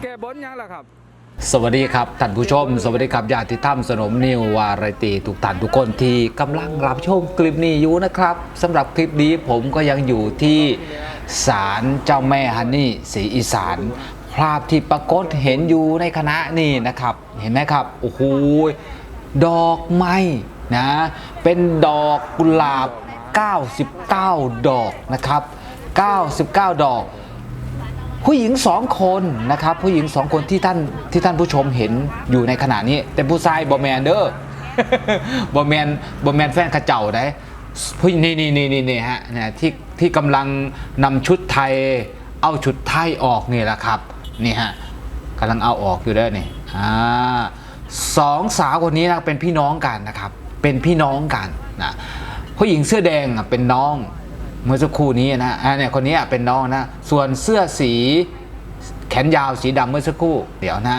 แก้บนยังล่ะครับ สวัสดีครับท่านผู้ชม สวัสดีครับญาติธรรมสนมนิววารตีทุกท่านทุกคนที่กำลังรับชมคลิปนี้อยู่นะครับสำหรับคลิปนี้ผมก็ยังอยู่ที่ศาลเจ้าแม่ฮันนี่ศรีอีสานภาพที่ปรากฏเห็นอยู่ในคณะนี่นะครับ เห็นไหมครับโอ้โหดอกไม้นะ เป็นดอกกุหลาบ 99 ดอกนะครับ 99 ดอก ผู้หญิงสองคนนะครับผู้หญิงสองคนที่ท่านที่ท่านผู้ชมเห็นอยู่ในขณะนี้ แต่ผู้ชายบอแมนเด้อบอแมนบอแมนแฟนข้าเจ้าได้ผู้นี่นี่นี่นี่นี่ฮะเนี่ยที่ที่กำลังนำชุดไทย เอาชุดไทยออกนี่แหละครับนี่ฮะกำลังเอาออกอยู่เด้อนี่อ่าสองสาวคนนี้นะเป็นพี่น้องกันนะครับเป็นพี่น้องกันนะผู้หญิงเสื้อแดงอะเป็นน้อง เมื่อสักครู่นี้นะอ่าเนี่ยคนนี้เป็นน้องนะ ส่วนเสื้อสีแขนยาวสีดำเมื่อสักครู่ เดี๋ยวนะ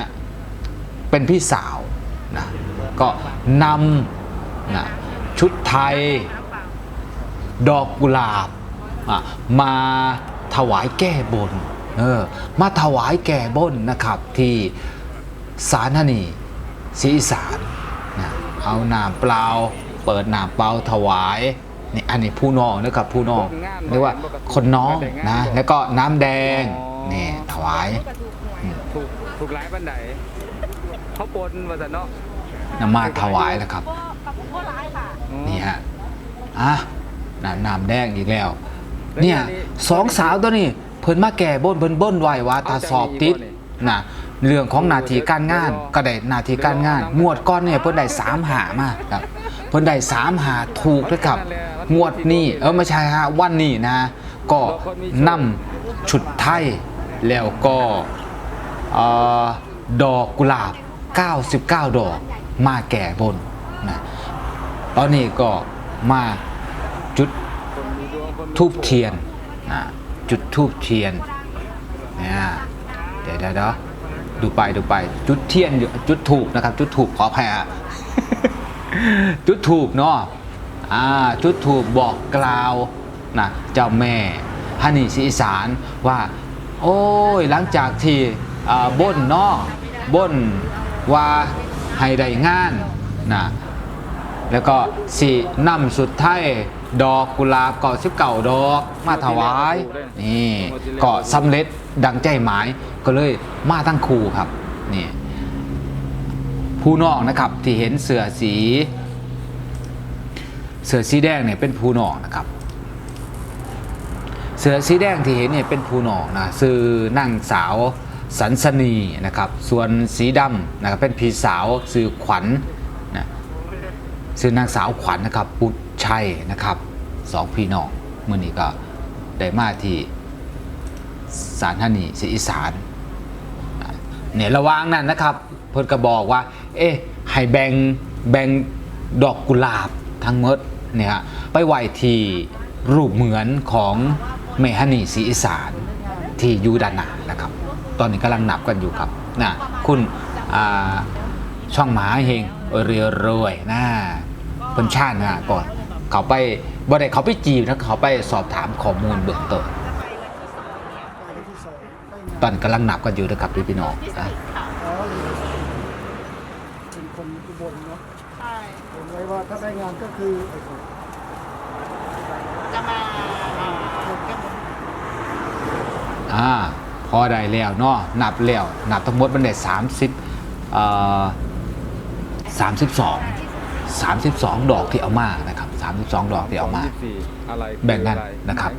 เป็นพี่สาวนะก็นำนะชุดไทย ดอกกุหลาบมาถวายแก้บนเออมาถวายแก้บนนะครับที่สารนีศรีสานนะเอาน้ำเปล่า เปิดน้ำเปล่าถวาย นี่อันนี้ผู้น้องนะครับผู้น้องเรียกว่าคนน้องนะแล้วก็น้ำแดงนี่ถวายถูกถูกหลายบันไดเขาปนว่าแต่เนาะนำมาถวายนะครับนี่ฮะอะน้ำน้ำแดงอีกแล้ว เนี่ยสองสาวตัวนี้เพิ่นมาแก่บนเพิ่นบ้นไว้ว่าถ้าสอบติดนะเรื่องของหนาทีการงานก็ได้หนาทีการงานงวดก้อนเนี่ยเพิ่นได้สามหามาครับ เพิ่นได้สามหาถูกด้วยครับ งวดนี้เออไม่ใช่ฮะวันนี้นะ ก็นำชุดไทย แล้วก็อดอกกุหลาบ 99 ดอกมาแก่บนนะตอนนี้ก็มาจุดทูบเทียนนะจุดทูบเทียนเนี่ยเดี๋ยวเดี๋ยวเดี๋ยวดูไปดูไปจุดเทียนอยู่จุดถูกนะครับ จุดถูกขออภัยฮะ จุดถูกเนาะอ่าจุดถูกบอกกล่าวนะเจ้าแม่ฮันนี่ศรีสานว่า โอ้ยหลังจากที่บ่นเนาะบ่นว่าให้ได้งานนะแล้วก็สีนำสุดท้ายดอกกุหลาบก็สิบเก่าดอกมาถวายนี่ก็สำเร็จดังใจหมายก็เลยมาทั้งคู่ครับนี่ ผู้น้องนะครับที่เห็นเสือสี เสือสีแดงเนี่ยเป็นผู้น้องนะครับ เสือสีแดงที่เห็นเนี่ยเป็นผู้น้องนะซื้อนางสาวสันสนีนะครับส่วนสีดำนะครับเป็นพี่สาวซื้อขวัญนะซึ่งนางสาวขวัญนะครับปุตชัยนะครับสองพี่น้องเมื่อนี้ก็ได้มาที่สารธนีศรีอีสานเนี่ยระว่างนั้นนะครับเพิ่นก็บอกว่า เอ๊ะให้แบ่งแบ่งดอกกุหลาบทั้งหมดเนี่ยไปไหวที่รูปเหมือนของเมฮันีศรีอีสานที่ยูดานานะครับ ตอนนี้กำลังนับกันอยู่ครับนะคุณอ่าช่องหมาเฮงเรือรวยนะเพิ่นชาตินะก่อน เขาไปบ่ได้เขาไปจีบนะเขาไปสอบถามข้อมูลเบื้องต้นตอนนกำลังหนับกันอยู่นะครับพี่พี่น้อง นะอ๋อเป็นคนอุบลเนาะใช่เห็นไว้ว่าถ้าได้งานก็คือจะมาอ่าแก้บนอ่าพอได้แล้วเนาะนับแล้วนับทั้งหมดมันได้30เอ่อ32 32ดอกที่เอามานะครับ32ดอกที่เอามา 24อะไรแบ่งกันอไนะครับ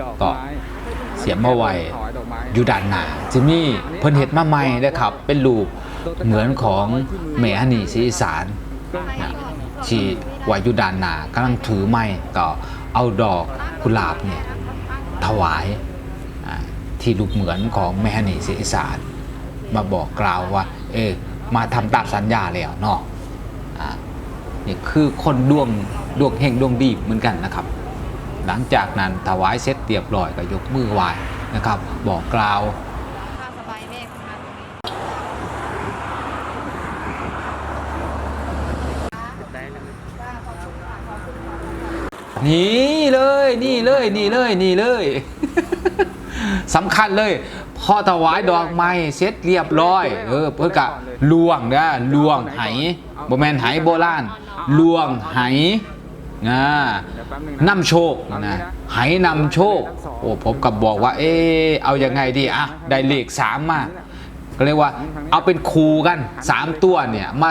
ดอกก็ ไม้เสียบมาไว้ถวายดอกไม้อยู่ด้านหน้าจิมมี่เพิ่นเห็ดมาใหม่นะครับ เป็นรูป เหมือนของเมฮันนีศรีอีสานนะที่ว้อยู่ด้านนากำลังถือไม้ก็เอาดอกกุหลาบเนี่ยถวายที่รูปเหมือนของเมฮันนีศรีอีสานมาบอกกล่าวว่า เออมาทำตามสัญญาแล้วเนาะนี่คือคนดวงดวงเฮงดวงดีเหมือนกันนะครับ หลังจากนั้นถวายเสร็จเรียบร้อยก็ยกมือไหว้นะครับ บอกกล่าว ถ้าสบายแม่ทำงานตรงนี้ นี่เลยนี่เลยนี่เลยนี่เลยสำคัญเลยพข้อถวายดอกไม้เสร็จเรียบร้อย เออเพื่อกะลวงนะลวงไหบ่แมนไหโบราณลวงไหนะเดี๋ยวแป๊บนึงนะนำโชคนะไหนำโชค โอ้ผมกับบอกว่า เออเอายังไงดีอะได้เลขสามมาก็เรียกว่าเอาเป็นครูกันสามตัวเนี่ยมา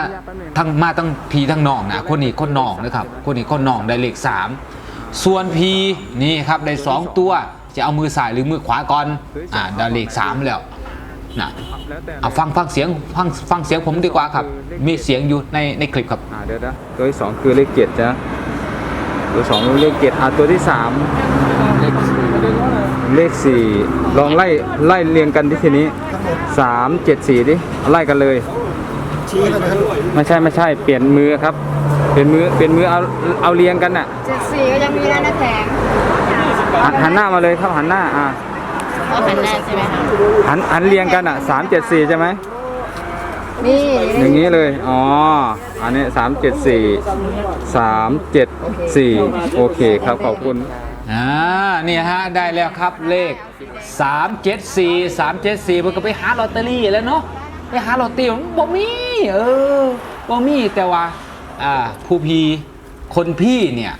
ทั้งมาทั้งพีทั้งน้องนะคนนี้คนน้องนะครับ คนนี้คนน้องได้เลขสาม ส่วนพีนี่ครับได้สองตัวจะเอามือซ้ายหรือมือขวาก่อนอ่าได้เลขสามแล้วนะแล้วแต่เอาฟังฟังเสียงฟังฟังเสียงผมดีกว่าครับ มีเสียงอยู่ในในคลิปครับอ่าเดี๋ยวนะตัวที่สองคือเลขเจ็ดจ้ะตัวสองเลขเจ็ดอ่าตัวที่สามเลขสี่ลองไล่ไล่เรียงกันที่ทีนี้สามเจ็ดสี่ดิเอาไล่กันเลยชี้ไปนะครับไม่ใช่ไม่ใช่เปลี่ยนมือครับ เปลี่ยนมือเปลี่ยนมือเอาเอาเรียงกันน่ะเจ็ดสี่ก็ยังมีแล้วนะแถมหันหันหน้ามาเลยครับหันหน้าอ่าก็หันหน้าใช่ไหมคะหันหันเรียงกันอะสามเจ็ดสี่ใช่ไหมนี่อย่างนี้เลยอ๋ออันนี้สามเจ็ดสี่สามเจ็ดสี่โอเคครับขอบคุณอ่านี่ฮะได้แล้วครับเลข 374 374มันก็ไปหาลอตเตอรี่แล้วเนาะไปหาลอตเตอรี่มันบ่มีเออบ่มีแต่ว่า อ่าผู้พีคนพี่เนี่ย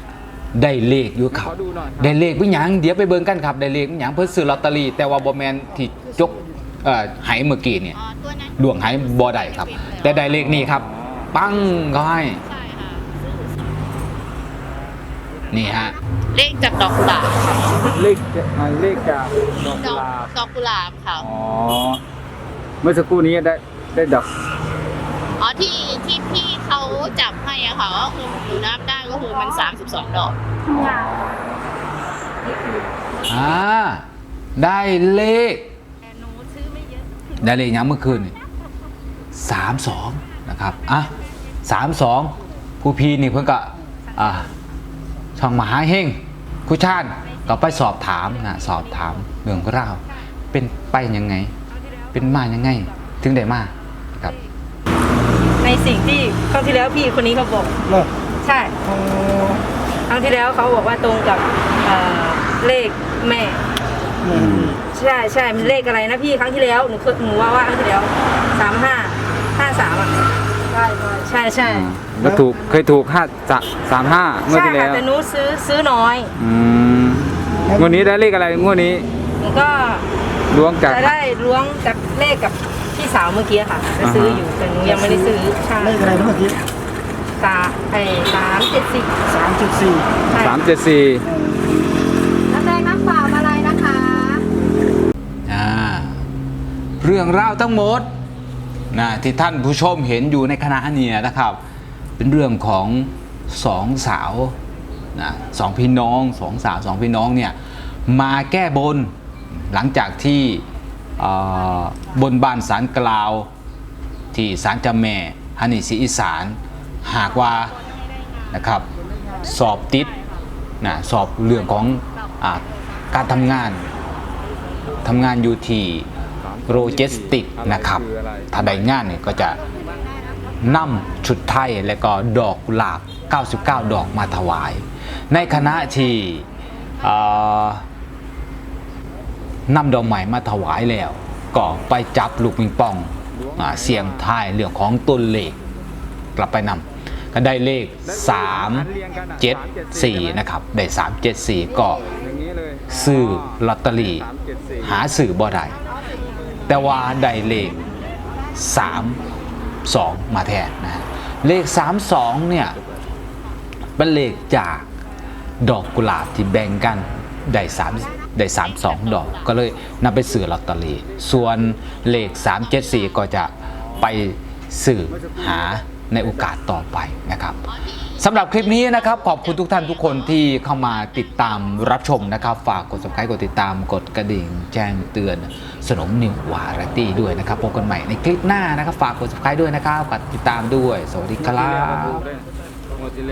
ได้เลขอยู่ครับขอดูหน่อยครับ ได้เลขวิญญาณเดี๋ยวไปเบิ่งกันครับ ได้เลขวิญญาณเพื่อซื้อลอตเตอรี่แต่ว่าบ่แมนที่จกเอ่อไหเมื่อกี้เนี่ย อ๋อตัวนั้นดวงไหบ่ได้ครับ แต่ได้เลขนี้ครับ ปังก็ให้ใช่ค่ะนี่ฮะ เลขจากดอกกุหลาบค่ะเลขอ่าเลขจากดอกดกุอกหลาบดอกกุหลาบค่ะอ๋อเมื่อสักครู่นี้ได้ได้ดอกอ๋อที่ที่พี่เขาจับ ให้อะค่ะก็คือหนูนับได้ก็คือมัน 32 ดอก อ่าได้เลขแต่หนูซื้อไม่เยอะได้เลขยังเมื่อคืนนี่สามสองนะครับ อะสามสองผู้พีนี่เพิ่งก็อ่าช่องมหาเฮงผู้ชาติก็ไปสอบถามนะสอบถามเรื่องราวเป็นไปยังไง เป็นมายังไง ถึงได้มาครับใน สิ่งที่ครั้งที่แล้วพี่คนนี้เขาบอกเหรอใช่ครั้งที่แล้วเขาบอกว่าตรงกับเอ่อเลขแม่ อืมใช่ใช่มันเลขอะไรนะพี่ครั้งที่แล้วหนูเคยหนูว่าว่าครั้งที่แล้วสามห้าห้าสามอะใช่ใช่ใช่แล้วถูกเคยถูกห้าสามห้าเมื่อใช่ที่แล้ค่ะวแต่หนูซื้อซื้อน้อยอืมงวดนี้ได้เลขอะไรงวดนี้หนูก็ล้วงจากจะได้ล้วงจากเลขกับ พี่สาวเมื่อกี้ค่ะจะซื้ออยู่แต่หนูยังไม่ได้ซื้อใช่เลขอะไรนะเมื่อกี้สามไอ้สามเจ็ดสิบสามจุดสี่ใช่สามเจ็ดสี่น้ำแดงน้ำเปล่ามาอะไรนะคะ อ่าเรื่องราวทั้งหมดนะที่ท่านผู้ชมเห็นอยู่ในคณะเนี่ยนะครับ เป็นเรื่องของสองสาวนะสองพี่น้องสองสาวสองพี่น้องเนี่ยมาแก้บนหลังจากที่เอ่อ บนบานสารกล่าว ที่สารเจ้าแม่ฮันิศรีอีสาน หากว่านะครับสอบติดนะสอบเรื่องของอการทำงานทำงานอยู่ที่โรเจสติกนะครับถ้าได้งานเนี่ยก็จะนำชุดไทยและก็ดอกกุหลาบ 99 ดอกมาถวาย ในคณะที่อ่อ นำดอกใหม่มาถวายแล้ว ก็ไปจับลูกปิงปองอเสียงทายเรื่องของต้นเลข กลับไปนำก็ได้เลข 3 7 4 นะครับ ได้ 3 7 4 ก็อย่างนี้เลยซื้อลอตเตอรี่หาสื่อบ่ได้แต่ว่าได้เลข 3 2 มาแทนนะ เลข 3 2 เนี่ย เป็นเลขจากดอกกุหลาบที่แบ่งกันได้ 3 ได้3 2ดอก ก็เลยนำไปซื้อลอตเตอรี่ส่วนเลข 3 7 4 ก็จะไปสื่อหาในโอกาสต่อไปนะครับสำหรับคลิปนี้นะครับ ขอบคุณทุกท่านทุกคนที่เข้ามาติดตามรับชมนะครับ ฝากกด subscribe กดติดตามกดกระดิ่ง แจ้งเตือนสนมนิววาไรตี้ด้วยนะครับพบกันใหม่ในคลิปหน้านะครับ ฝากกด subscribe ด้วยนะครับกดติดตามด้วย สวัสดีครับ